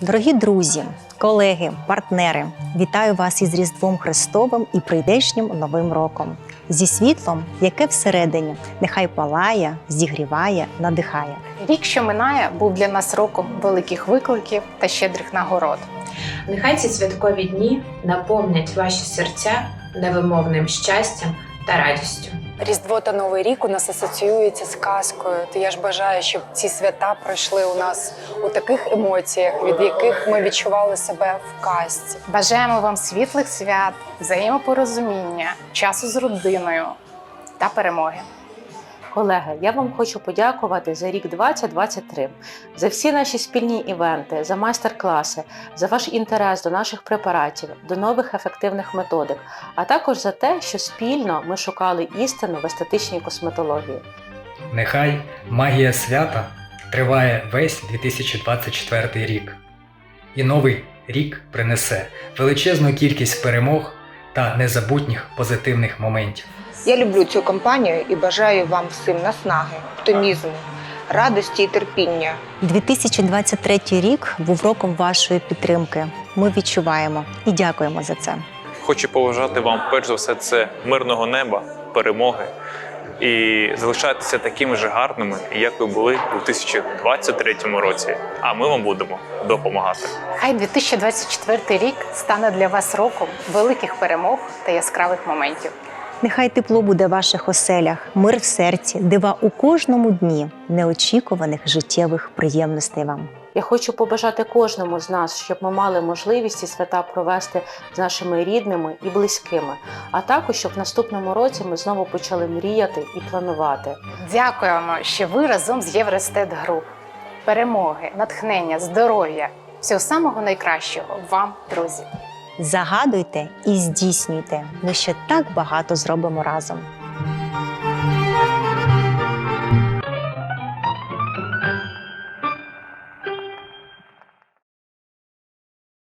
Дорогі друзі, колеги, партнери, вітаю вас із Різдвом Христовим і прийдешнім Новим роком. Зі світлом, яке всередині, нехай палає, зігріває, надихає. Рік, що минає, був для нас роком великих викликів та щедрих нагород. Нехай ці святкові дні наповнять ваші серця невимовним щастям та радістю. Різдво та Новий рік у нас асоціюється з казкою. То я ж бажаю, щоб ці свята пройшли у нас у таких емоціях, від яких ми відчували себе в казці. Бажаємо вам світлих свят, взаємопорозуміння, часу з родиною та перемоги. Колеги, я вам хочу подякувати за рік 2023, за всі наші спільні івенти, за майстер-класи, за ваш інтерес до наших препаратів, до нових ефективних методик, а також за те, що спільно ми шукали істину в естетичній косметології. Нехай магія свята триває весь 2024 рік. І новий рік принесе величезну кількість перемог та незабутніх позитивних моментів. Я люблю цю компанію і бажаю вам всім наснаги, оптимізму, радості і терпіння. 2023 рік був роком вашої підтримки. Ми відчуваємо і дякуємо за це. Хочу побажати вам перш за все це мирного неба, перемоги і залишайтеся такими ж гарними, як ви були у 2023 році. А ми вам будемо допомагати. Хай 2024 рік стане для вас роком великих перемог та яскравих моментів. Нехай тепло буде в ваших оселях, мир в серці, дива у кожному дні, неочікуваних життєвих приємностей вам. Я хочу побажати кожному з нас, щоб ми мали можливість ці свята провести з нашими рідними і близькими, а також щоб в наступному році ми знову почали мріяти і планувати. Дякуємо, що ви разом з Єврестет Груп. Перемоги, натхнення, здоров'я, всього самого найкращого вам, друзі. Загадуйте і здійснюйте. Ми ще так багато зробимо разом.